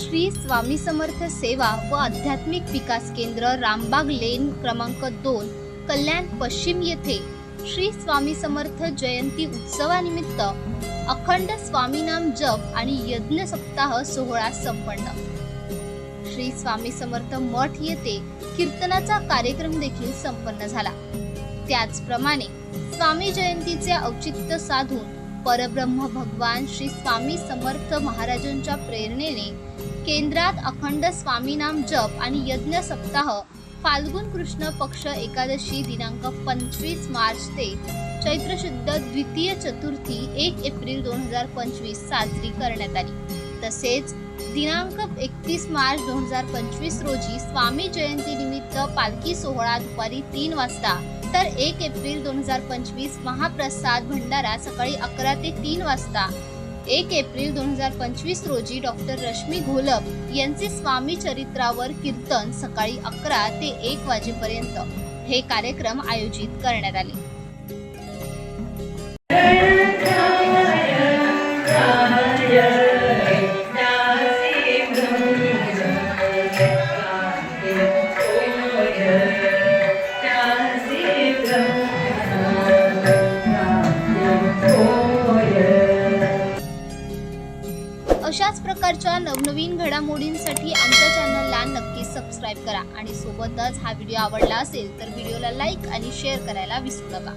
श्री स्वामी समर्थ सेवा व आध्यात्मिक विकास केंद्र रामबाग लेन क्रमांक दोन कल्याण पश्चिम येथे श्री स्वामी समर्थ जयंती उत्सवानिमित्त अखंड स्वामीनाम जप आणि यज्ञ सप्ताह सोहळा संपन्न. श्री स्वामी समर्थ मठ येथे कीर्तनाचा कार्यक्रम देखील संपन्न झाला. त्याचप्रमाणे स्वामी जयंतीचे औचित्य साधून परब्रह्म भगवान श्री स्वामी समर्थ महाराजांच्या प्रेरणेने केंद्रात अखंड स्वामीनाम जप आणि यज्ञ सप्ताह फाल्गुन कृष्ण पक्ष एकादशी दिनांक पंचवीस मार्च ते चैत्र शुद्ध द्वितीय चतुर्थी एक एप्रिल दोन हजार पंचवीस साजरी करण्यात आली. तसेच दिनांक एकतीस मार्च दोन हजार पंचवीस रोजी स्वामी जयंती निमित्त पालखी सोहळा दुपारी तीन वाजता तर एक एप्रिल दोन हजार पंचवीस महाप्रसाद भंडारा सकाळी अकरा ते तीन वाजता एक एप्रिल दोन हजार पंचवीस रोजी डॉक्टर रश्मी घोलप यांचे स्वामी चरित्रावर कीर्तन सकाळी अकरा ते एक वाजेपर्यंत हे कार्यक्रम आयोजित करण्यात आले. अशाच प्रकारच्या नवनवीन घडामोडींसाठी आमच्या चॅनलला नक्की सबस्क्राईब करा आणि सोबतच हा व्हिडिओ आवडला असेल तर व्हिडिओला लाईक आणि शेअर करायला विसरू नका.